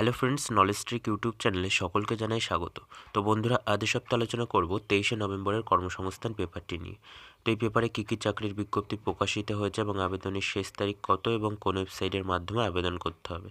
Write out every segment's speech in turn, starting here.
Hello friends knowledge trick YouTube চ্যানেলে সকলকে জানাই স্বাগত। তো বন্ধুরা, আজ সপ্তাহে আলোচনা করব তেইশে নভেম্বরের কর্মসংস্থান পেপারটি নিয়ে। তো এই পেপারে কী কী চাকরির বিজ্ঞপ্তি প্রকাশিত হয়েছে এবং আবেদনের শেষ তারিখ কত এবং কোন ওয়েবসাইটের মাধ্যমে আবেদন করতে হবে?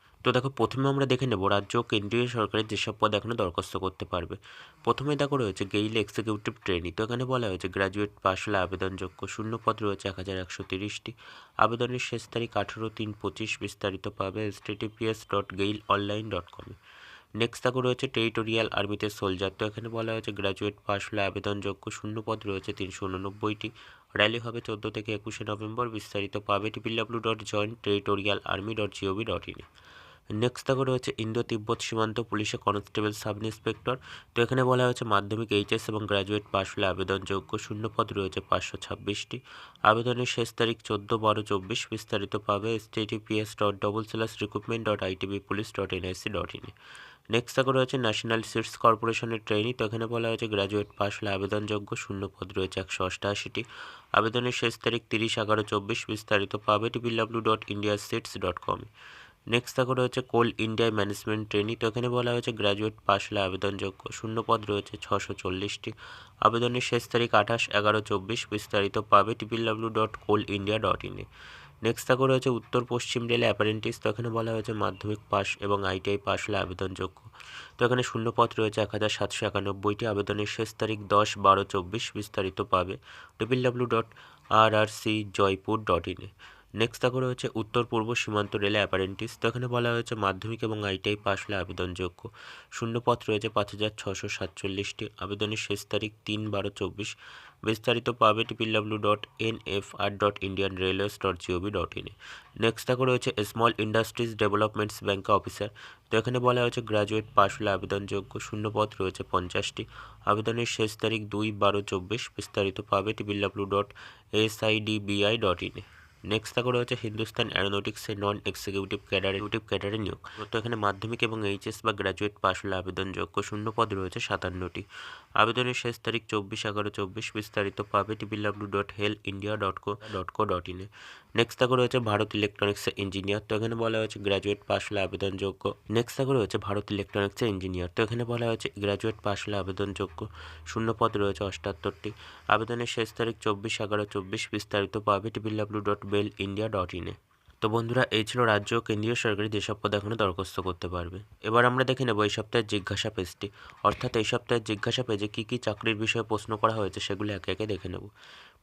তো দেখো, প্রথমে আমরা দেখে নেব রাজ্য কেন্দ্রীয় সরকারের যেসব পদ এখনও দরখাস্ত করতে পারবে। প্রথমে দেখো রয়েছে গেইল এক্সিকিউটিভ ট্রেনি তো এখানে বলা হয়েছে গ্র্যাজুয়েট পাশ হলে আবেদনযোগ্য শূন্য পদ রয়েছে এক হাজার একশো তিরিশটি। আবেদনের শেষ তারিখ আঠেরো তিন পঁচিশ বিস্তারিত পাবে S dot GAIL online dot কমে নেক্সট দেখো রয়েছে টেরিটোরিয়াল আর্মিতে সোলজার তো এখানে বলা হয়েছে গ্র্যাজুয়েট পাশ হলে আবেদনযোগ্য শূন্য পদ রয়েছে তিনশো উননব্বইটি। র্যালি হবে চোদ্দ থেকে একুশে নভেম্বর, বিস্তারিত পাবে triple W dot joint territorial army dot G O V dot ইনে নেক্সট দেখো রয়েছে ইন্দো তিব্বত সীমান্ত পুলিশে কনস্টেবল সাব ইন্সপেক্টর তো এখানে বলা হয়েছে মাধ্যমিক এইচএস এবং গ্র্যাজুয়েট পাস হলে আবেদনযোগ্য শূন্য পদ রয়েছে পাঁচশো ছাব্বিশটি। আবেদনের শেষ তারিখ চোদ্দ বারো চব্বিশ, বিস্তারিত পাবে S T T P S dot double slash recruitment dot I T B police dot N I C dot in next দেখো রয়েছে ন্যাশনাল সিটস কর্পোরেশনের ট্রেনিং তো এখানে বলা হয়েছে গ্র্যাজুয়েট পাস হলে আবেদনযোগ্য শূন্য পদ রয়েছে একশো অষ্টআশিটি আবেদনের শেষ তারিখ তিরিশ এগারো চব্বিশ, বিস্তারিত পাবে triple W dot India seats dot কমে নেক্সট দেখো রয়েছে কোল ইন্ডিয়া ম্যানেজমেন্ট ট্রেনিং তো এখানে বলা হয়েছে গ্র্যাজুয়েট পাশ হলে আবেদনযোগ্য শূন্য পদ রয়েছে ছশো চল্লিশটি। আবেদনের শেষ তারিখ আঠাশ এগারো চব্বিশ, বিস্তারিত পাবে triple W dot coal India dot ইনে নেক্সট দেখো রয়েছে উত্তর পশ্চিম রেলে অ্যাপারেন্টিস তো এখানে বলা হয়েছে মাধ্যমিক পাস এবং আইটিআই পাস হলে আবেদনযোগ্য তো এখানে শূন্যপদ রয়েছে এক হাজার সাতশো একানব্বইটি। আবেদনের শেষ তারিখ দশ বারো চব্বিশ, বিস্তারিত পাবে W dot R R C Jaipur dot ইনে নেক্সট দেখো রয়েছে উত্তর পূর্ব সীমান্ত রেলে অ্যাপারেন্টিস তো এখানে বলা হয়েছে মাধ্যমিক এবং আইটিআই পাস হলে আবেদনযোগ্য। শূন্যপদ রয়েছে পাঁচ হাজার ছশো সাতচল্লিশটি। আবেদনের শেষ তারিখ তিন বারো চব্বিশ। বিস্তারিত পাবে triple W dot N F R dot Indian railways dot G O V dot ইনে নেক্সট দেখো রয়েছে small industries developments bank officer তো এখানে বলা হয়েছে গ্রাজুয়েট পাস হলে আবেদনযোগ্য। শূন্যপদ রয়েছে পঞ্চাশটি। আবেদনের শেষ তারিখ দুই বারো চব্বিশ। বিস্তারিত পাবে triple W dot S I D B I dot ইনে নেক্সট থাকা রয়েছে হিন্দুস্তান অ্যারোনটিক্সের নন এক্সিকিউটিভ ক্যাডার এক্সিকিউটিভ ক্যাডারে নিয়োগ। তো এখানে মাধ্যমিক এবং এইচএস বা গ্র্যাজুয়েট পাস হলে আবেদনযোগ্য শূন্য পদ রয়েছে সাতান্নটি। আবেদনের শেষ তারিখ চব্বিশ এগারো চব্বিশ বিস্তারিত পাবে triple W dot HAL India dot co dot co dot ইনে নেক্সট থাকা রয়েছে ভারত ইলেকট্রনিক্সের ইঞ্জিনিয়ার তো এখানে বলা হয়েছে গ্র্যাজুয়েট পাস হলে আবেদনযোগ্য নেক্সট থাকা রয়েছে ভারত ইলেকট্রনিক্সের ইঞ্জিনিয়ার তো এখানে বলা হয়েছে গ্র্যাজুয়েট পাস হলে আবেদনযোগ্য শূন্য পদ রয়েছে অষ্টাত্তরটি। আবেদনের শেষ তারিখ চব্বিশ এগারো চব্বিশ বিস্তারিত পাবে triple W dot BEL India dot ইনে তো বন্ধুরা, এই ছিল রাজ্য কেন্দ্রীয় সরকারি যেসব পদ এখনও দরখাস্ত করতে পারবে। এবার আমরা দেখে নেব এই সপ্তাহের জিজ্ঞাসা পেজটি। অর্থাৎ এই সপ্তাহের জিজ্ঞাসা পেজে কী কী চাকরির বিষয়ে প্রশ্ন করা হয়েছে সেগুলো একে একে দেখে নেব।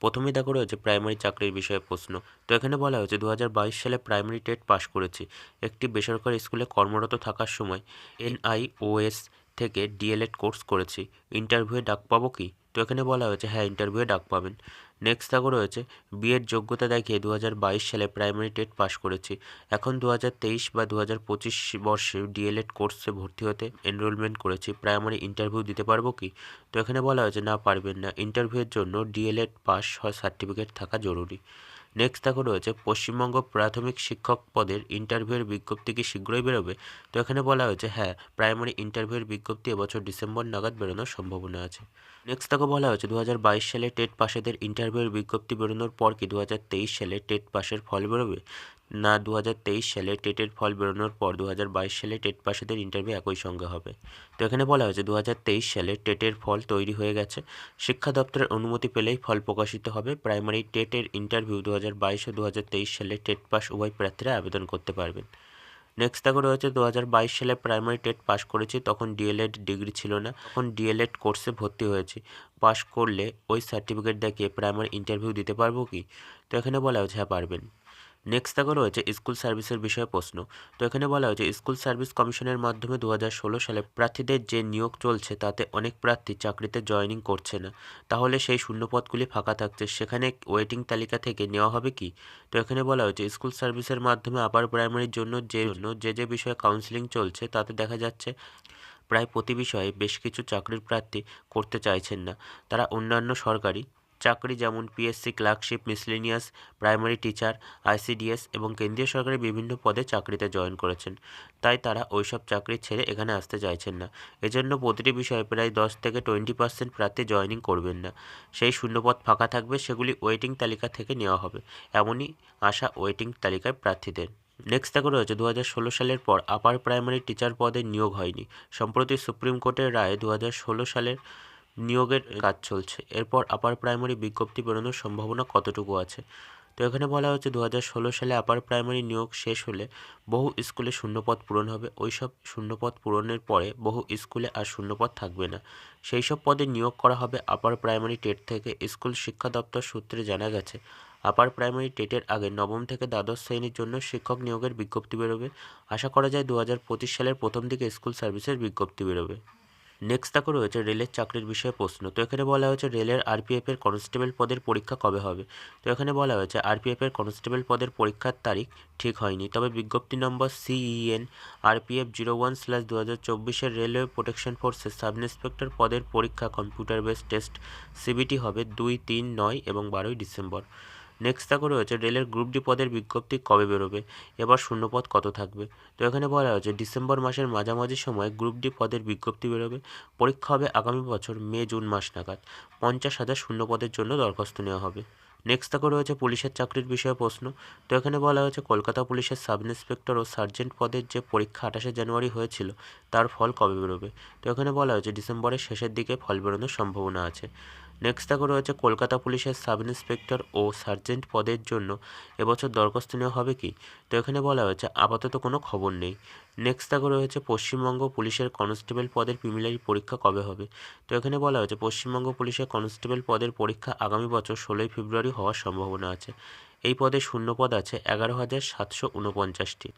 প্রথমেই দেখো রয়েছে প্রাইমারি চাকরির বিষয়ে প্রশ্ন। তো এখানে বলা হয়েছে দু হাজার বাইশ সালে প্রাইমারি টেট পাস করেছি। একটি বেসরকারি স্কুলে কর্মরত থাকার সময় এনআইওএস থেকে ডিএলএড কোর্স করেছি। ইন্টারভিউয়ে ডাক পাবো কি? তো এখানে বলা হয়েছে হ্যাঁ ইন্টারভিউয়ে ডাক পাবেন। নেক্সট থাকো রয়েছে বিএড যোগ্যতা দেখিয়ে দু সালে প্রাইমারি টেট পাস করেছি। এখন দু হাজার তেইশ বা দু হাজার পঁচিশ বর্ষে ডিএলএড কোর্সে ভর্তি হতে এনরোলমেন্ট করেছি। প্রাইমারি ইন্টারভিউ দিতে পারব কি? তো এখানে বলা হয়েছে, না, পারবেন না। ইন্টারভিউয়ের জন্য ডিএলএড পাস সার্টিফিকেট থাকা জরুরি। নেক্সট দেখো রয়েছে পশ্চিমবঙ্গ প্রাথমিক শিক্ষক পদের ইন্টারভিউয়ের বিজ্ঞপ্তি কি শীঘ্রই বেরোবে? তো এখানে বলা হয়েছে হ্যাঁ প্রাইমারি ইন্টারভিউয়ের বিজ্ঞপ্তি এবছর ডিসেম্বর নাগাদ বেরোনোর সম্ভাবনা আছে। নেক্সট দেখো বলা হয়েছে দু হাজার বাইশ সালে টেট পাশেদের ইন্টারভিউয়ের বিজ্ঞপ্তি বেরোনোর পর কি দু হাজার তেইশ সালে টেট পাশের ফল বেরোবে? না দু তেইশ সালে টেটের ফল বেরোনোর পর দু হাজার বাইশ সালে টেট পাশেদের ইন্টারভিউ একই সঙ্গে হবে। তো এখানে বলা হয়েছে দু হাজার তেইশ সালে টেটের ফল তৈরি হয়ে গেছে। শিক্ষা দপ্তরের অনুমতি পেলেই ফল প্রকাশিত হবে। প্রাইমারি টেটের ইন্টারভিউ দু হাজার বাইশ ও দু হাজার তেইশ সালে টেট পাস উভয় প্রার্থীরা আবেদন করতে পারবেন। নেক্সট দেখো রয়েছে দু হাজার বাইশ সালে প্রাইমারি টেট পাস করেছি, তখন ডিএলএড ডিগ্রি ছিল না। তখন ডিএলএড কোর্সে ভর্তি হয়েছি। পাস করলে ওই সার্টিফিকেট দেখিয়ে প্রাইমারি ইন্টারভিউ দিতে পারব কি? তো এখানে বলা হয়েছে হ্যাঁ পারবেন। নেক্সট দেখো রয়েছে স্কুল সার্ভিসের বিষয়ে প্রশ্ন। তো এখানে বলা হয়েছে, স্কুল সার্ভিস কমিশনের মাধ্যমে দু হাজার ষোলো সালে প্রার্থীদের যে নিয়োগ চলছে, তাতে অনেক প্রার্থী চাকরিতে জয়েনিং করছে না। তাহলে সেই শূন্যপদগুলি ফাঁকা থাকছে। সেখানে ওয়েটিং তালিকা থেকে নেওয়া হবে কি? তো এখানে বলা হয়েছে, স্কুল সার্ভিসের মাধ্যমে আপার প্রাইমারির জন্য যে জন্য যে যে বিষয়ে কাউন্সিলিং চলছে, তাতে দেখা যাচ্ছে প্রায় প্রতি বিষয়ে বেশ কিছু চাকরির প্রার্থী করতে চাইছেন না। তারা অন্যান্য সরকারি চাকরি যেমন P S C clerkship miscellaneous primary teacher I C D S এবং কেন্দ্রীয় সরকারের বিভিন্ন পদে চাকরিতে জয়েন করেছেন। তাই তারা ওইসব চাকরি ছেড়ে এখানে আসতে চাইছেন না। এজন্য প্রতিটি বিষয়ে প্রায় দশ থেকে টোয়েন্টি পার্সেন্ট প্রার্থী জয়েনিং করবেন না। সেই শূন্যপদ ফাঁকা থাকবে, সেগুলি ওয়েটিং তালিকা থেকে নেওয়া হবে। এমনই আশা ওয়েটিং তালিকায় প্রার্থীদের। নেক্সট দেখা রয়েছে দু হাজার ষোলো সালের পর আপার প্রাইমারি টিচার পদে নিয়োগ হয়নি। সম্প্রতি সুপ্রিম কোর্টের রায়ে দু হাজার ষোলো সালের নিয়োগের কাজ চলছে। এরপর আপার প্রাইমারি বিজ্ঞপ্তি বেরোনোর সম্ভাবনা কতটুকু আছে? তো এখানে বলা হচ্ছে দু হাজার ষোলো সালে আপার প্রাইমারি নিয়োগ শেষ হলে বহু স্কুলে শূন্যপদ পূরণ হবে। ওই সব শূন্যপদ পূরণের পরে বহু স্কুলে আর শূন্যপদ থাকবে না। সেই সব পদে নিয়োগ করা হবে আপার প্রাইমারি টেট থেকে। স্কুল শিক্ষা দপ্তর সূত্রে জানা গেছে আপার প্রাইমারি টেটের আগে নবম থেকে দ্বাদশ শ্রেণির জন্য শিক্ষক নিয়োগের বিজ্ঞপ্তি বেরোবে। আশা করা যায় দু হাজার পঁচিশ সালের প্রথম দিকে স্কুল সার্ভিসের বিজ্ঞপ্তি বেরোবে। নেক্সট দেখো রয়েছে রেলের চাকরির বিষয়ে প্রশ্ন। তো এখানে বলা হয়েছে রেলের আরপিএফের কনস্টেবল পদের পরীক্ষা কবে হবে? তো এখানে বলা হয়েছে আরপিএফের কনস্টেবল পদের পরীক্ষার তারিখ ঠিক হয়নি। তবে বিজ্ঞপ্তি নম্বর C E N R P F zero one slash দু হাজার চব্বিশের রেলওয়ে প্রোটেকশন ফোর্সের সাব ইন্সপেক্টর পদের পরীক্ষা কম্পিউটার বেস টেস্ট সিবিটি হবে দুই তিন নয় এবং বারোই ডিসেম্বর। নেক্সট দেখো রয়েছে রেলের গ্রুপ ডি পদের বিজ্ঞপ্তি কবে বেরোবে? এবার শূন্যপদ কত থাকবে? তো এখানে বলা হয়েছে, ডিসেম্বর মাসের মাঝামাঝি সময় গ্রুপ ডি পদের বিজ্ঞপ্তি বেরোবে। পরীক্ষা হবে আগামী বছর, মে, জুন মাস নাগাদ। পঞ্চাশ হাজার শূন্যপদের জন্য দরখাস্ত নেওয়া হবে। নেক্সট দেখো রয়েছে পুলিশের চাকরির বিষয়ে প্রশ্ন। তো এখানে বলা হয়েছে, কলকাতা পুলিশের সাব ইন্সপেক্টর ও সার্জেন্ট পদের যে পরীক্ষা আঠাশে জানুয়ারি হয়েছিল, তার ফল কবে বেরোবে? তো এখানে বলা হয়েছে, ডিসেম্বরের শেষের দিকে ফল বেরোনোর সম্ভাবনা আছে। নেক্সট দেখো রয়েছে কলকাতা পুলিশের সাব ইন্সপেক্টর ও সার্জেন্ট পদের জন্য এবছর দরখাস্ত নেওয়া হবে কি? তো এখানে বলা হয়েছে, আপাতত কোনো খবর নেই। নেক্সট দেখো রয়েছে পশ্চিমবঙ্গ পুলিশের কনস্টেবল পদের প্রিমিলারি পরীক্ষা কবে হবে? তো এখানে বলা হয়েছে, পশ্চিমবঙ্গ পুলিশের কনস্টেবল পদের পরীক্ষা আগামী বছর ষোলোই ফেব্রুয়ারি হওয়ার সম্ভাবনা আছে। এই পদে শূন্য পদ আছে এগারো হাজার সাতশো উনপঞ্চাশটি।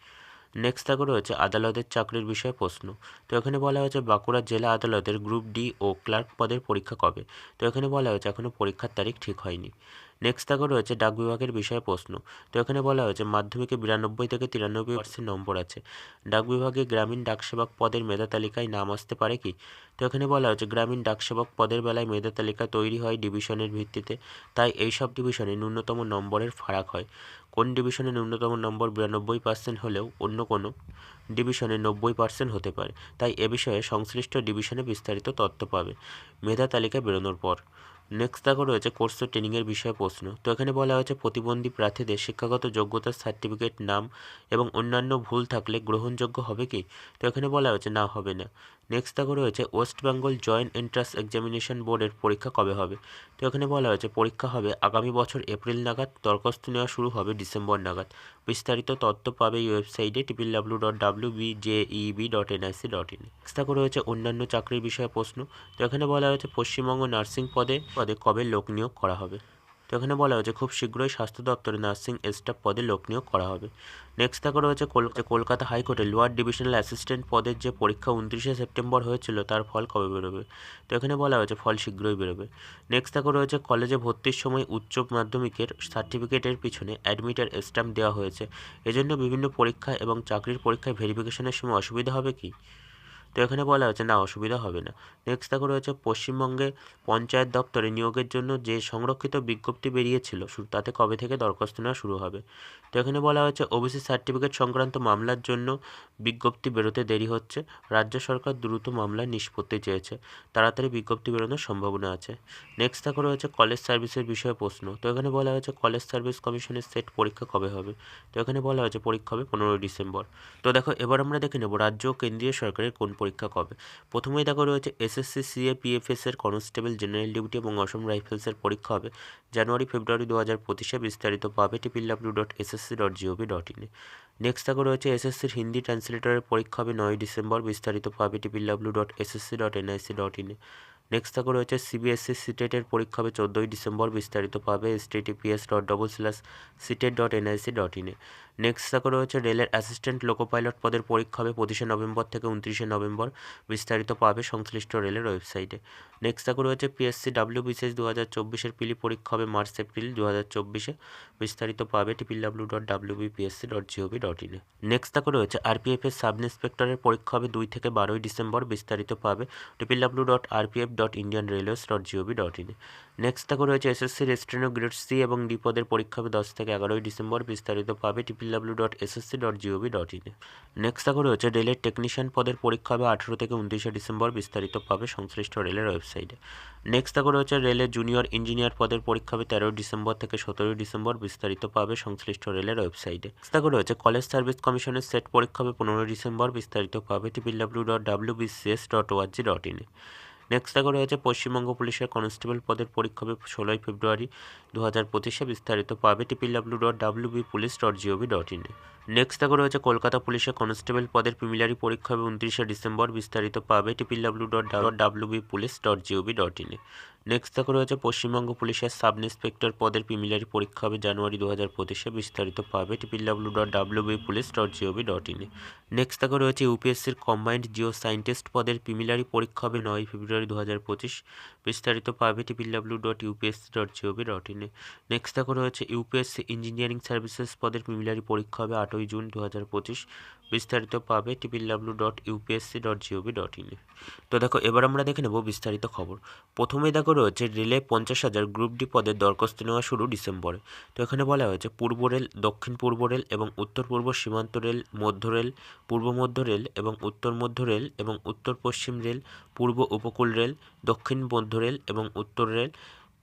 নেক্সট থাকে রয়েছে আদালতের চাকরির বিষয়ে প্রশ্ন। তো এখানে বলা হয়েছে বাঁকুড়া জেলা আদালতের গ্রুপ ডি ও ক্লার্ক পদের পরীক্ষা কবে? তো এখানে বলা হয়েছে এখনও পরীক্ষার তারিখ ঠিক হয়নি। নেক্সট দেখো রয়েছে ডাক বিভাগের বিষয়ে প্রশ্ন। তো এখানে বলা হয়েছে, মাধ্যমিকে বিরানব্বই থেকে তিরানব্বই পার্সেন্ট নম্বর আছে। ডাক বিভাগে গ্রামীণ ডাকসেবক পদের মেধা তালিকায় নাম আসতে পারে কি? তো এখানে বলা হয়েছে, গ্রামীণ ডাকসেবক পদের বেলায় মেধা তালিকা তৈরি হয় ডিভিশনের ভিত্তিতে। তাই এই সব ডিভিশনে ন্যূনতম নম্বরের ফারাক হয়। কোন ডিভিশনে ন্যূনতম নম্বর বিরানব্বই পার্সেন্ট হলেও অন্য কোনো ডিভিশনে নব্বই পার্সেন্ট হতে পারে? তাই এ বিষয়ে সংশ্লিষ্ট ডিভিশনে বিস্তারিত তথ্য পাবে। মেধা তালিকা বেরোনোর পর। নেক্সট দেখো রয়েছে কোর্স ও ট্রেনিংয়ের বিষয়ে প্রশ্ন। তো এখানে বলা হয়েছে প্রতিবন্ধী প্রার্থীদের শিক্ষাগত যোগ্যতার সার্টিফিকেট নাম এবং অন্যান্য ভুল থাকলে গ্রহণযোগ্য হবে কি? তো এখানে বলা হয়েছে না, হবে না। নেক্সট দেখো রয়েছে West Bengal joint entrance examination বোর্ডের পরীক্ষা কবে হবে? তো এখানে বলা হয়েছে পরীক্ষা হবে আগামী বছর এপ্রিল নাগাদ, দরখাস্ত নেওয়া শুরু হবে ডিসেম্বর নাগাদ। বিস্তারিত তথ্য পাবে এই ওয়েবসাইটে triple W dot W B J E B dot N I C dot in next দেখো রয়েছে অন্যান্য চাকরির বিষয়ে প্রশ্ন। তো এখানে বলা হয়েছে পশ্চিমবঙ্গ নার্সিং পদে পদে কবে লোক নিয়োগ করা হবে? তো এখানে বলা হয়েছে, খুব শীঘ্রই স্বাস্থ্য দপ্তরে নার্সিং স্টাফ পদে লোক নিয়োগ করা হবে। নেক্সট দেখো রয়েছে কলকাতা হাইকোর্টে লোয়ার ডিভিশনাল অ্যাসিস্ট্যান্ট পদের যে পরীক্ষা উনত্রিশে সেপ্টেম্বর হয়েছিল, তার ফল কবে বেরোবে? তো এখানে বলা হয়েছে, ফল শীঘ্রই বেরোবে। নেক্সট দেখো রয়েছে, কলেজে ভর্তির সময় উচ্চ মাধ্যমিকের সার্টিফিকেটের পিছনে অ্যাডমিটার স্ট্যাম্প দেওয়া হয়েছে। এজন্য বিভিন্ন পরীক্ষা এবং চাকরির পরীক্ষায় ভেরিফিকেশনের সময় অসুবিধা হবে কি? তো এখানে বলা হয়েছে, না, অসুবিধা হবে না। নেক্সট দেখো রয়েছে, পশ্চিমবঙ্গে পঞ্চায়েত দপ্তরে নিয়োগের জন্য যে সংরক্ষিত বিজ্ঞপ্তি বেরিয়েছিল তাতে কবে থেকে দরখাস্ত নেওয়া শুরু হবে? তো এখানে বলা হয়েছে, ওবিসি সার্টিফিকেট সংক্রান্ত মামলার জন্য বিজ্ঞপ্তি বেরোতে দেরি হচ্ছে। রাজ্য সরকার দ্রুত মামলা নিষ্পত্তি চেয়েছে। তাড়াতাড়ি বিজ্ঞপ্তি বেরোনোর সম্ভাবনা আছে। নেক্সট দেখো রয়েছে, কলেজ সার্ভিসের বিষয়ে প্রশ্ন। তো এখানে বলা হয়েছে, কলেজ সার্ভিস কমিশনের সেট পরীক্ষা কবে হবে? তো এখানে বলা হয়েছে, পরীক্ষা হবে পনেরোই ডিসেম্বর। তো দেখো, এবার আমরা দেখে নেব, রাজ্য কেন্দ্রীয় সরকারের কোন পরীক্ষা কবে? প্রথমেই দেখো রয়েছে এসএসসি সিএ পিএফএস এর কনস্টেবল জেনারেল ডিউটি এবং অসম রাইফেলসের পরীক্ষা হবে। জানুয়ারি ফেব্রুয়ারি দু হাজার পঁচিশে বিস্তারিত পাবে triple W dot S S C dot G O V dot ইনে নেক্সট দেখো রয়েছে এসএসসির হিন্দি ট্রান্সলেটরের পরীক্ষা হবে নয় ডিসেম্বর, বিস্তারিত পাবে triple W dot S S C dot N I C dot ইনে নেক্সট থাকো রয়েছে সিবিএসসি সিটেটের পরীক্ষা হবে চোদ্দোই ডিসেম্বর, বিস্তারিত পাবে S dot double slash CTET dot N I C dot ইনে নেক্সট থাকো রয়েছে রেলের অ্যাসিস্ট্যান্ট লোকো পাইলট পদের পরীক্ষা হবে পঁচিশে নভেম্বর থেকে উনত্রিশে নভেম্বর। বিস্তারিত পাবে সংশ্লিষ্ট রেলের ওয়েবসাইটে নেক্সট থাকো রয়েছে পিএসসি ডাব্লিউ বিসিএস দু হাজার চব্বিশের পিলি পরীক্ষা হবে মার্চ এপ্রিল দু হাজার চব্বিশে। বিস্তারিত পাবে triple W dot W B P S C dot G O V dot ইনে নেক্সট থাকো রয়েছে আরপিএফের সাব ইন্সপেক্টরের পরীক্ষা হবে দুই থেকে বারোই ডিসেম্বর। বিস্তারিত পাবে triple W dot R P F dot Indian railways dot G O V dot ইনে নেক্সট থাকো রয়েছে S S C steno grade C এবং ডি পদের পরীক্ষা হবে দশ থেকে এগারোই ডিসেম্বর। বিস্তারিত পাবে triple W dot S S C dot G O V dot ইনে নেক্সট থাকো রয়েছে রেলের টেকনিশিয়ান পদের পরীক্ষা হবে আঠেরো থেকে উনত্রিশে ডিসেম্বর। বিস্তারিত পাবে সংশ্লিষ্ট রেলের ওয়েবসাইটে নেক্সট থাকো রয়েছে রেলের জুনিয়র ইঞ্জিনিয়ার পদের পরীক্ষা হবে তেরোই ডিসেম্বর থেকে সতেরোই ডিসেম্বর। বিস্তারিত পাবে সংশ্লিষ্ট রেলের ওয়েবসাইটে নেক্সট থাকো রয়েছে কলেজ সার্ভিস কমিশনের সেট পরীক্ষা হবে পনেরোই ডিসেম্বর। বিস্তারিত পাবে triple W dot W B C S dot O R G dot ইনে নেক্সট থাকো রয়েছে পশ্চিমবঙ্গ পুলিশের কনস্টেবল পদের পরীক্ষা হবে ষোলোই ফেব্রুয়ারি দু হাজার পঁচিশে। বিস্তারিত পাবে triple W dot W B police dot G O V dot in next থাকো রয়েছে কলকাতা পুলিশের কনস্টেবল পদের প্রিমিলারি পরীক্ষা হবে উনত্রিশে ডিসেম্বর। বিস্তারিত পাবে triple W dot W B police dot G O V dot ইনে নেক্সট থাকো রয়েছে পশ্চিমবঙ্গ পুলিশের সাব ইন্সপেক্টর পদের প্রিমিলারি পরীক্ষা হবে জানুয়ারি দু হাজার পঁচিশে। বিস্তারিত পাবে triple W dot W B police dot gov dot ইনে নেক্সট থাকো রয়েছে ইউপিএসসির কম্বাইন্ড জিও সায়েন্টিস্ট পদের প্রিমিলারি পরীক্ষা হবে নয় ফেব্রুয়ারি দু হাজার পঁচিশ। বিস্তারিত পাবে triple W dot U P S C dot G O V dot ইনে নেক্সট থাকো রয়েছে U P S C engineering services পদের প্রিমিলারি পরীক্ষা হবে আটই জুন দু হাজার পঁচিশ। বিস্তারিত পাবে triple W dot U P S C dot G O V dot ইনে তো দেখো, এবার আমরা দেখে নেব বিস্তারিত খবর। প্রথমে দেখো রয়েছে রেলে পঞ্চাশ হাজার গ্রুপ ডি পদের দরখাস্ত নেওয়া শুরু ডিসেম্বরে। তো এখানে বলা হয়েছে, পূর্ব রেল, দক্ষিণ পূর্ব রেল এবং উত্তর পূর্ব সীমান্ত রেল, মধ্য রেল, পূর্ব মধ্য রেল এবং উত্তর মধ্য রেল এবং উত্তর পশ্চিম রেল, পূর্ব উপকূল রেল, দক্ষিণ মধ্য রেল এবং উত্তর রেল,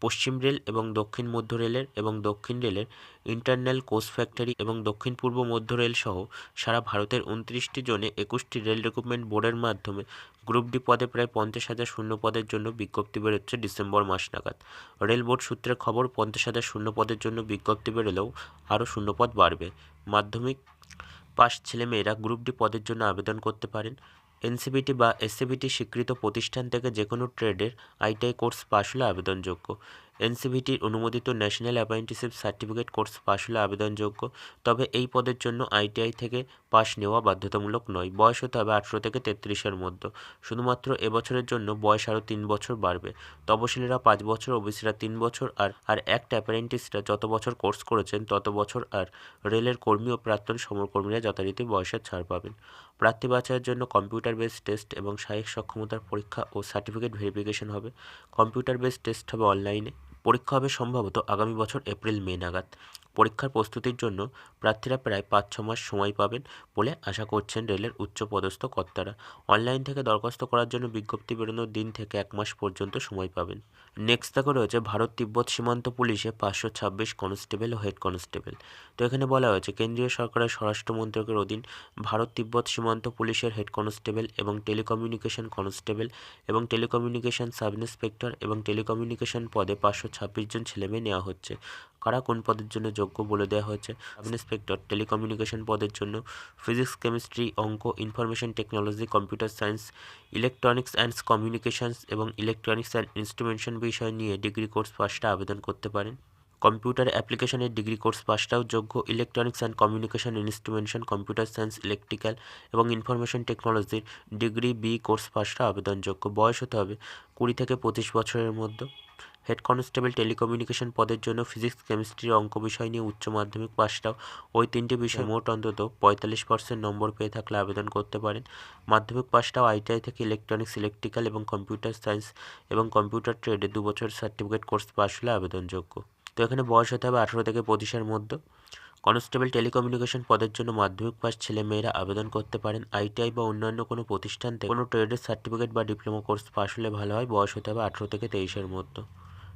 পশ্চিম রেল এবং দক্ষিণ মধ্য রেলের এবং দক্ষিণ রেলের ইন্টারনাল কোচ ফ্যাক্টরি এবং দক্ষিণ পূর্ব মধ্য রেল সহ সারা ভারতের উনত্রিশটি জোনে একুশটি রেল রিক্রুটমেন্ট বোর্ডের মাধ্যমে গ্রুপ ডি পদে প্রায় পঞ্চাশ হাজার শূন্য পদের জন্য বিজ্ঞপ্তি বেরোচ্ছে ডিসেম্বর মাস নাগাদ। রেল বোর্ড সূত্রের খবর, পঞ্চাশ হাজার শূন্য পদের জন্য বিজ্ঞপ্তি বেরোলেও আরও শূন্যপদ বাড়বে। মাধ্যমিক পাস ছেলেমেয়েরা গ্রুপ ডি পদের জন্য আবেদন করতে পারেন। এনসিবিটি বা এসসিবিটি স্বীকৃত প্রতিষ্ঠান থেকে যে কোনো ট্রেডের আইটিআই কোর্স পাশ হলে আবেদনযোগ্য। এনসিবিটির অনুমোদিত national apprenticeship certificate course pass হলে আবেদনযোগ্য, তবে এই পদের জন্য আইটিআই থেকে পাশ নেওয়া বাধ্যতামূলক নয়। বয়স হতে হবে আঠেরো থেকে তেত্রিশের মধ্যে। শুধুমাত্র এবছরের জন্য বয়স আরও তিন বছর বাড়বে। তপশিলীরা পাঁচ বছর, ওবিসিরা তিন বছর, আর আর একটা অ্যাপারেন্টিসরা যত বছর কোর্স করেছেন, তত বছর আর রেলের কর্মী ও প্রাক্তন সমরকর্মীরা যথারীতি বয়সের ছাড় পাবেন। প্রার্থী বাছাইয়ের জন্য কম্পিউটার বেসড টেস্ট এবং শারীরিক সক্ষমতার পরীক্ষা ও সার্টিফিকেট ভেরিফিকেশন হবে। কম্পিউটার বেসড টেস্ট হবে অনলাইনে। পরীক্ষা হবে সম্ভবত আগামী বছর এপ্রিল মে নাগাদ। পরীক্ষার প্রস্তুতির জন্য প্রার্থীরা প্রায় পাঁচ ছ মাস সময় পাবেন বলে আশা করছেন রেলের উচ্চপদস্থ কর্তারা। অনলাইন থেকে দরখাস্ত করার জন্য বিজ্ঞপ্তি বেরোনোর দিন থেকে এক মাস পর্যন্ত সময় পাবেন। নেক্সট দেখো রয়েছে ভারত তিব্বত সীমান্ত পুলিশে পাঁচশো ছাব্বিশ কনস্টেবল ও হেড কনস্টেবল। তো এখানে বলা হয়েছে, কেন্দ্রীয় সরকারের স্বরাষ্ট্র মন্ত্রকের অধীন ভারত তিব্বত সীমান্ত পুলিশের হেড কনস্টেবল এবং টেলিকমিউনিকেশন কনস্টেবল এবং টেলিকমিউনিকেশন সাব ইন্সপেক্টর এবং টেলিকমিউনিকেশন পদে পাঁচশো ছাব্বিশ জন ছেলেমেয়ে নেওয়া হচ্ছে। কারা কোন পদের জন্য যোগ্য বলে দেওয়া হয়েছে? সাব ইন্সপেক্টর, টেলিকমিউনিকেশন পদের জন্য, ফিজিক্স, কেমিস্ট্রি, অঙ্ক, information technology, computer science, electronics and communications এবং ইলেকট্রনিক্স অ্যান্ড ইনস্ট্রুমেন্টেশন বিষয় নিয়ে ডিগ্রি কোর্স পাশটা আবেদন করতে পারেন। কম্পিউটার অ্যাপ্লিকেশনের ডিগ্রি কোর্স পাশটাও যোগ্য। Electronics and communication instrumentation, computer science, electrical এবং ইনফরমেশন টেকনোলজির ডিগ্রি বি কোর্স পাশটা আবেদনযোগ্য। বয়স হতে হবে কুড়ি থেকে পঁচিশ বছরের মধ্যে। হেড কনস্টেবল টেলিকমিউনিকেশন পদের জন্য ফিজিক্স, কেমিস্ট্রি অঙ্ক বিষয় নিয়ে উচ্চ মাধ্যমিক পাশটাও ওই তিনটি বিষয় মোট অন্তত পঁয়তাল্লিশ পার্সেন্ট নম্বর পেয়ে থাকলে আবেদন করতে পারেন। মাধ্যমিক পাশটাও আইটিআই থেকে ইলেকট্রনিক্স, ইলেকট্রিক্যাল এবং কম্পিউটার সায়েন্স এবং কম্পিউটার ট্রেডে দু বছর সার্টিফিকেট কোর্স পাশ হলে আবেদনযোগ্য। তো এখানে বয়স হতে হবে আঠেরো থেকে পঁচিশের মধ্যে। কনস্টেবল টেলিকমিউনিকেশন পদের জন্য মাধ্যমিক পাস ছেলে মেয়েরা আবেদন করতে পারেন। আইটিআই বা অন্যান্য কোনো প্রতিষ্ঠান থেকে কোনো ট্রেডের সার্টিফিকেট বা ডিপ্লোমা কোর্স পাশ হলে ভালো হয়। বয়স হতে হবে আঠেরো থেকে তেইশের মধ্যে।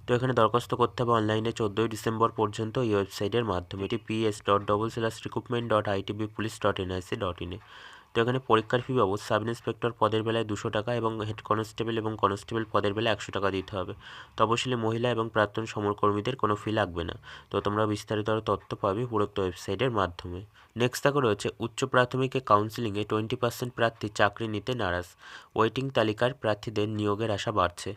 তো এখানে দরখাস্ত করতে হবে অনলাইনে চোদ্দোই ডিসেম্বর পর্যন্ত এই ওয়েবসাইটের মাধ্যমে। এটি P S dot double slash recruitment dot I T B police dot N I C dot ইনে তো এখানে পরীক্ষার ফি বাবদ সাব ইন্সপেক্টর পদের বেলায় দুশো টাকা এবং হেড কনস্টেবল এবং কনস্টেবল পদের বেলায় একশো টাকা দিতে হবে। তপশিলি মহিলা এবং প্রাক্তন সমরকর্মীদের কোনো ফি লাগবে না। তো তোমরা বিস্তারিত আরও তথ্য পাবে পুরোক্ত ওয়েবসাইটের মাধ্যমে। নেক্সট দেখো রয়েছে, উচ্চ প্রাথমিকে কাউন্সিলিংয়ে টোয়েন্টি পার্সেন্ট প্রার্থী চাকরি নিতে নারাজ। ওয়েটিং তালিকার প্রার্থীদের নিয়োগের আশা বাড়ছে।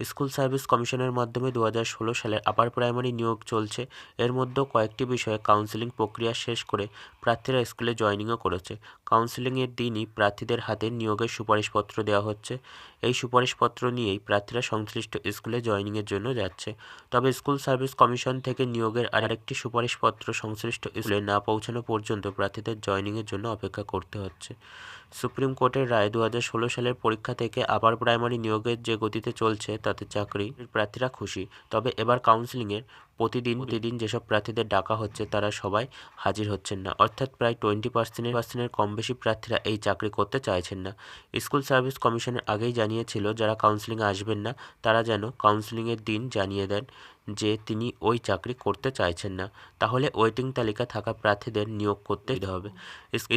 স্কুল সার্ভিস কমিশনের মাধ্যমে দু হাজার ষোলো সালের আপার প্রাইমারি নিয়োগ চলছে। এর মধ্যেও কয়েকটি বিষয়ে কাউন্সিলিং প্রক্রিয়া শেষ করে প্রার্থীরা স্কুলে জয়েনিংও করেছে। কাউন্সিলিংয়ের দিনই প্রার্থীদের হাতে নিয়োগের সুপারিশপত্র দেওয়া হচ্ছে। এই সুপারিশপত্র নিয়েই প্রার্থীরা সংশ্লিষ্ট স্কুলে জয়েনিংয়ের জন্য যাচ্ছে। তবে স্কুল সার্ভিস কমিশন থেকে নিয়োগের আর আরেকটি সুপারিশপত্র সংশ্লিষ্ট স্কুলে না পৌঁছানো পর্যন্ত প্রার্থীদের জয়েনিংয়ের জন্য অপেক্ষা করতে হচ্ছে। সুপ্রিম কোর্টের রায় দু হাজার ষোলো সালের পরীক্ষা থেকে আবার প্রাইমারি নিয়োগের যে গতিতে চলছে তাতে চাকরির প্রার্থীরা খুশি। তবে এবার কাউন্সিলিংয়ের প্রতিদিন প্রতিদিন যেসব প্রার্থীদের ডাকা হচ্ছে, তারা সবাই হাজির হচ্ছেন না। অর্থাৎ প্রায় টোয়েন্টি পার্সেন্টের পার্সেন্টের কম বেশি প্রার্থীরা এই চাকরি করতে চাইছেন না। স্কুল সার্ভিস কমিশনের আগেই জানিয়েছিল, যারা কাউন্সিলিংয়ে আসবেন না, তারা যেন কাউন্সিলিংয়ের দিন জানিয়ে দেন যে তিনি ওই চাকরি করতে চাইছেন না। তাহলে ওয়েটিং তালিকা থাকা প্রার্থীদের নিয়োগ করতে হবে।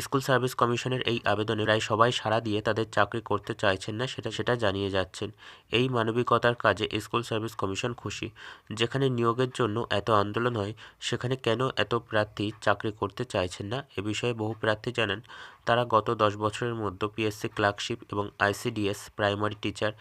স্কুল সার্ভিস কমিশনের এই আবেদনে প্রায় সবাই সাড়া দিয়ে তাদের চাকরি করতে চাইছেন না, সেটা সেটা জানিয়ে যাচ্ছেন। এই মানবিকতার কাজে স্কুল সার্ভিস কমিশন খুশি। যেখানে নিয়োগের জন্য এত আন্দোলন হয়, সেখানে কেন এত প্রার্থী চাকরি করতে চাইছেন না? এ বিষয়ে বহু প্রার্থী জানান। তারা গত দশ বছরের মধ্যে পিএসসি ক্লার্কশিপ এবং I C D S primary teacher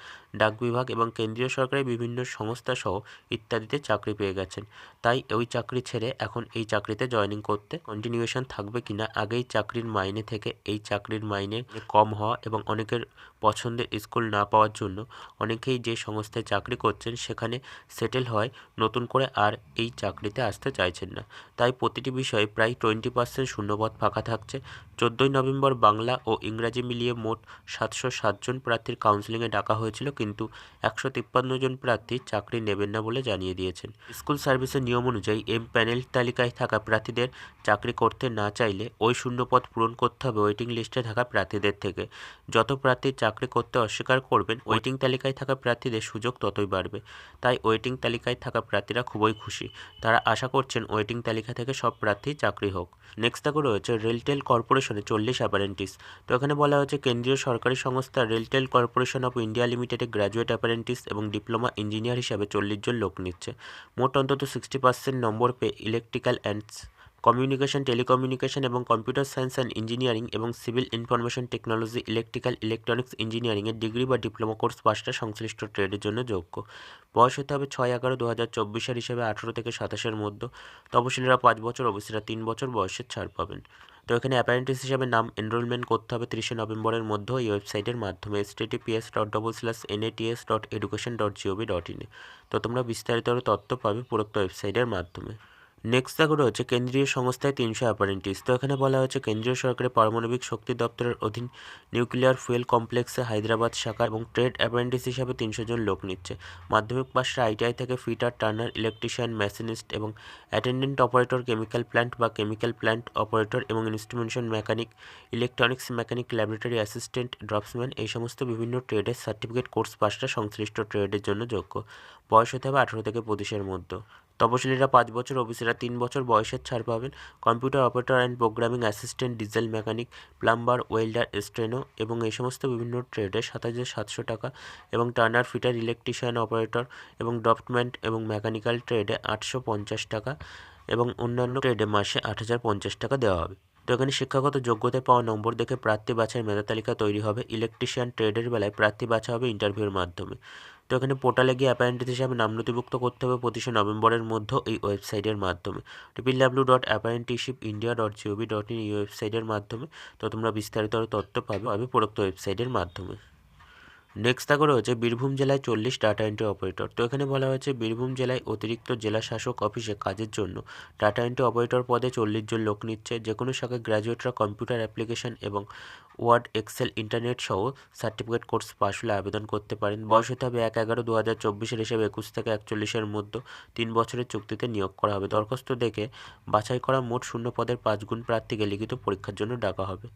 ডাক বিভাগ এবং কেন্দ্রীয় সরকারের বিভিন্ন সংস্থা সহ ইত্যাদিতে চাকরি পেয়ে গেছেন। তাই ওই চাকরি ছেড়ে এখন এই চাকরিতে জয়েনিং করতে কন্টিনিউয়েশন থাকবে কিনা, আগেই চাকরির মাইনে থেকে এই চাকরির মাইনে কম হওয়া এবং অনেকের পছন্দের স্কুল না পাওয়ার জন্য অনেকেই যে সংস্থায় চাকরি করছেন সেখানে সেটেল হয়, নতুন করে আর এই চাকরিতে আসতে চাইছেন না। তাই প্রতিটি বিষয়ে প্রায় টোয়েন্টি পার্সেন্ট শূন্যপদ ফাঁকা থাকছে। চোদ্দোই নভেম্বর বাংলা ও ইংরাজি মিলিয়ে মোট সাতশো সাতজন প্রার্থীর কাউন্সিলিংয়ে ডাকা হয়েছিল, কিন্তু একশো তিপ্পান্ন জন প্রার্থী চাকরি নেবেন না বলে জানিয়ে দিয়েছেন। স্কুল সার্ভিসের নিয়ম অনুযায়ী এম প্যানেল তালিকায় থাকা প্রার্থীদের চাকরি করতে না চাইলে ওই শূন্যপদ পূরণ করতে হবে ওয়েটিং লিস্টে থাকা প্রার্থীদের থেকে। যত প্রার্থী চাকরি করতে অস্বীকার করবেন, ওয়েটিং তালিকায় থাকা প্রার্থীদের সুযোগ ততই বাড়বে। তাই ওয়েটিং তালিকায় থাকা প্রার্থীরা খুবই খুশি। তারা আশা করছেন ওয়েটিং তালিকা থেকে সব প্রার্থী চাকরি হোক। নেক্সট দেখো রয়েছে রেলটেল কর্পোরেশনে চল্লিশ অ্যাপারেন্টিস। তো এখানে বলা হয়েছে কেন্দ্রীয় সরকারি সংস্থা রেলটেল কর্পোরেশন অফ ইন্ডিয়া লিমিটেডে গ্র্যাজুয়েট অ্যাপারেন্টিস এবং ডিপ্লোমা ইঞ্জিনিয়ার হিসাবে চল্লিশ জন লোক নিচ্ছে। মোট অন্তত সিক্সটি পার্সেন্ট নম্বর পেয়ে ইলেকট্রিক্যাল অ্যান্ড কমিউনিকেশন, টেলিকমিউনিকেশন এবং কম্পিউটার সায়েন্স অ্যান্ড ইঞ্জিনিয়ারিং এবং civil information technology, electrical electronics ইঞ্জিনিয়ারিংয়ের ডিগ্রি বা ডিপ্লোমা কোর্স পাশটা সংশ্লিষ্ট ট্রেডের জন্য যোগ্য। বয়স হতে হবে ছয় এগারো দু হাজার চব্বিশের হিসেবে আঠেরো থেকে সাতাশের মধ্যে। তপশিলীরা পাঁচ বছর, ওবিসিরা তিন বছর বয়সের ছাড় পাবেন। তো এখানে অ্যাপারেন্টিস হিসাবে নাম এনরোলমেন্ট করতে হবে তিরিশে নভেম্বরের মধ্যে এই ওয়েবসাইটের মাধ্যমে S T P S dot double slash N A T S dot education dot G O V dot ইনে তো তোমরা বিস্তারিত তথ্য পাবে পুরোক্ত ওয়েবসাইটের মাধ্যমে। নেক্সট দেখো হচ্ছে কেন্দ্রীয় সংস্থায় তিনশো অ্যাপারেন্টিস তো এখানে বলা হয়েছে কেন্দ্রীয় সরকারের পারমাণবিক শক্তি দপ্তরের অধীন নিউক্লিয়ার ফুয়েল কমপ্লেক্সে হায়দ্রাবাদ শাখা এবং ট্রেড অ্যাপারেন্টিস হিসাবে তিনশো জন লোক নিচ্ছে। মাধ্যমিক পাশে আইটিআই থেকে ফিটার টার্নার ইলেকট্রিশিয়ান মেশিনিস্ট এবং অ্যাটেন্ডেন্ট অপারেটর কেমিক্যাল প্ল্যান্ট বা কেমিক্যাল প্ল্যান্ট অপারেটর এবং instrumentation mechanic electronics mechanic laboratory assistant draughtsman এই সমস্ত বিভিন্ন ট্রেডের সার্টিফিকেট কোর্স পাশটা সংশ্লিষ্ট ট্রেডের জন্য যোগ্য। বয়স হতে হবে আঠেরো থেকে পঁচিশের মধ্যে। তপশিলীরা পাঁচ বছর, ওবিসিরা তিন বছর বয়সের ছাড় পাবেন। Computer operator and programming assistant, diesel mechanic, plumber, welder, steno এবং এই সমস্ত বিভিন্ন ট্রেডে সাত হাজার সাতশো টাকা এবং টার্নার, ফিটার, ইলেকট্রিশিয়ান অপারেটর এবং ডপমেন্ট এবং মেকানিক্যাল ট্রেডে আটশো পঞ্চাশ টাকা এবং অন্যান্য ট্রেডে মাসে আট হাজার পঞ্চাশ টাকা দেওয়া হবে। তো এখানে শিক্ষাগত যোগ্যতায় পাওয়া নম্বর দেখে প্রার্থী বাছাইয়ের মেধা তালিকা তৈরি হবে। ইলেকট্রিশিয়ান ট্রেডের বেলায় প্রার্থী বাছা হবে ইন্টারভিউর মাধ্যমে। তো এখানে পোর্টালে গিয়ে অ্যাপারেন্টিস হিসাবে নাম নথিভুক্ত করতে হবে পঁচিশে নভেম্বরের মধ্যে এই ওয়েবসাইটের মাধ্যমে। Triple W dot apprenticeship India dot G O V dot in এই ওয়েবসাইটের মাধ্যমে। তো তোমরা বিস্তারিত তথ্য পাবে। আমি প্রদত্ত ওয়েবসাইটের মাধ্যমে। নেক্সট থাকো রয়েছে বীরভূম জেলায় চল্লিশ ডাটা এন্ট্রি অপারেটর তো এখানে বলা হয়েছে বীরভূম জেলায় অতিরিক্ত জেলা শাসক অফিসে কাজের জন্য ডাটা এন্ট্রি অপারেটর পদে চল্লিশ জন লোক নিচ্ছে। যে কোনো শাখায় গ্র্যাজুয়েটরা কম্পিউটার অ্যাপ্লিকেশন এবং ওয়ার্ড এক্সেল ইন্টারনেট সহ সার্টিফিকেট কোর্স পাশ হলে আবেদন করতে পারেন। বয়স হতে হবে এক এগারো দু হাজার চব্বিশের হিসেবে একুশ থেকে একচল্লিশের মধ্যে। তিন বছরের চুক্তিতে নিয়োগ করা হবে। দরখাস্ত দেখে বাছাই করা মোট শূন্য পদের পাঁচ গুণ প্রার্থীকে লিখিত পরীক্ষার জন্য ডাকা হবে।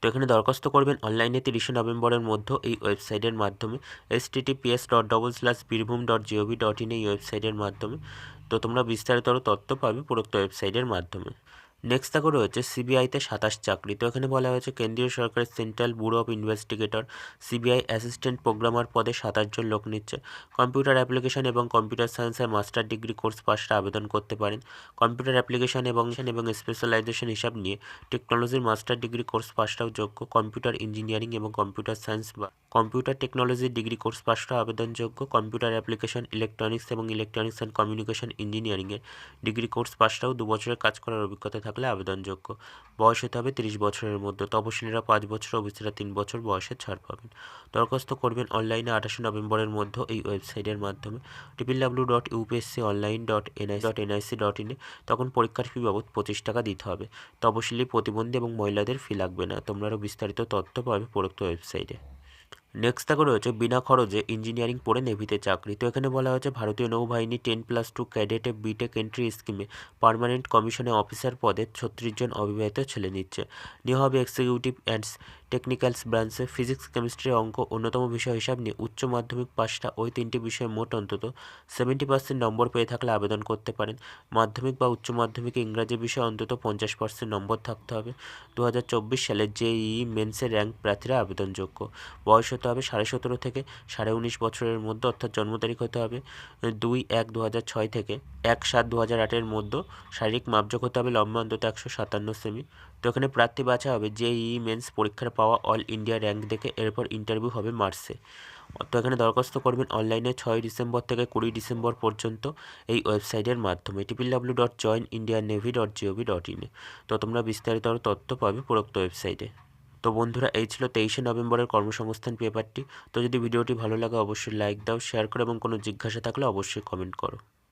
তো এখানে দরখাস্ত করবেন অনলাইনে তিরিশে নভেম্বরের মধ্যে এই ওয়েবসাইটের মাধ্যমে S TTPS dot double slash Birbhum dot GOV dot in এই ওয়েবসাইটের মাধ্যমে। তো তোমরা বিস্তারিত তথ্য পাবে পুরোক্ত ওয়েবসাইটের মাধ্যমে। নেক্সট দেখো রয়েছে সিবিআইতে সাতাশ চাকরি। তো এখানে বলা হয়েছে কেন্দ্রীয় সরকারের central bureau of investigator CBI assistant programmer পদে সাতাশ জন লোক নিচ্ছে। কম্পিউটার অ্যাপ্লিকেশন এবং কম্পিউটার সায়েন্সের মাস্টার ডিগ্রি কোর্স পাশটা আবেদন করতে পারেন। কম্পিউটার অ্যাপ্লিকেশন এবং এবং স্পেশালাইজেশন হিসাব নিয়ে টেকনোলজির মাস্টার ডিগ্রি কোর্স পাশটাও যোগ্য। কম্পিউটার ইঞ্জিনিয়ারিং এবং কম্পিউটার সায়েন্স বা কম্পিউটার টেকনোলজির ডিগ্রি কোর্স পাশটাও আবেদনযোগ্য কম্পিউটার অ্যাপ্লিকেশন ইলেকট্রনিক্স এবং ইলেকট্রনিক্স অ্যান্ড কমিউনিকেশন ইঞ্জিনিয়ারিংয়ের ডিগ্রি কোর্স পাশটাও দু বছরের কাজ করার অভিজ্ঞতা থাকলে আবেদনযোগ্য। বয়স হতে হবে তিরিশ বছরের মধ্যে। তপশিলীরা পাঁচ বছর ওবিসিরা তিন বছর বয়সে ছাড় পাবেন। দরখাস্ত করবেন অনলাইনে আঠাশে নভেম্বরের মধ্যে এই ওয়েবসাইটের মাধ্যমে। Triple W dot UPSC online dot NI dot NIC dot ইনে তখন পরীক্ষার ফি বাবদ পঁচিশ টাকা দিতে হবে। তপশিলি প্রতিবন্ধী এবং মহিলাদের ফি লাগবে না। তোমরা আরও বিস্তারিত তথ্য পাবে উপরোক্ত ওয়েবসাইটে। নেক্সট দেখো রয়েছে বিনা খরচে ইঞ্জিনিয়ারিং পড়ে নেভিতে চাকরি। তো এখানে বলা হয়েছে ভারতীয় নৌবাহিনী টেন প্লাস টু ক্যাডেটে বিটেক এন্ট্রি স্কিমে পারমানেন্ট কমিশনে অফিসার পদে ছত্রিশ জন অবিবাহিত ছেলে নিচ্ছে। নেওয়া হবে এক্সিকিউটিভ অ্যান্ড টেকনিক্যালস ব্রাঞ্চে ফিজিক্স, কেমিস্ট্রি অঙ্ক অন্যতম বিষয় হিসাব নিয়ে উচ্চ মাধ্যমিক পাশটা ওই তিনটি বিষয়ে মোট অন্তত সেভেন্টি পার্সেন্ট নম্বর পেয়ে থাকলে আবেদন করতে পারেন। মাধ্যমিক বা উচ্চ মাধ্যমিকে ইংরাজি বিষয়ে অন্তত পঞ্চাশ পার্সেন্ট নম্বর থাকতে হবে। দু হাজার চব্বিশ সালে জেইই মেন্সের র্যাঙ্ক প্রার্থীরা আবেদনযোগ্য। বয়স হতে হবে সাড়ে সতেরো থেকে সাড়ে উনিশ বছরের মধ্যে, অর্থাৎ জন্ম তারিখ হতে হবে দুই এক দু ছয় থেকে এক সাত দু হাজার আটের মধ্যে। শারীরিক মাপযোগ হতে হবে লম্বা, অন্তত একশো সাতান্ন সেমি। তো এখানে প্রার্থী বাছা হবে জেইই মেন্স, পরীক্ষার পাওয়া অল ইন্ডিয়া র্যাঙ্ক দেখে এরপর ইন্টারভিউ হবে মার্চে। তো এখানে দরখাস্ত করবেন অনলাইনে ছয় ডিসেম্বর থেকে কুড়ি ডিসেম্বর পর্যন্ত এই ওয়েবসাইটের মাধ্যমে। Triple W dot join Indian navy dot GOV dot ইনে তো তোমরা বিস্তারিত তথ্য পাবে উপরোক্ত ওয়েবসাইটে। তো বন্ধুরা, এই ছিল তেইশে নভেম্বরের কর্মসংস্থান পেপারটি। তো যদি ভিডিওটি ভালো লাগে, অবশ্যই লাইক দাও, শেয়ার করো এবং কোনো জিজ্ঞাসা থাকলে অবশ্যই কমেন্ট করো।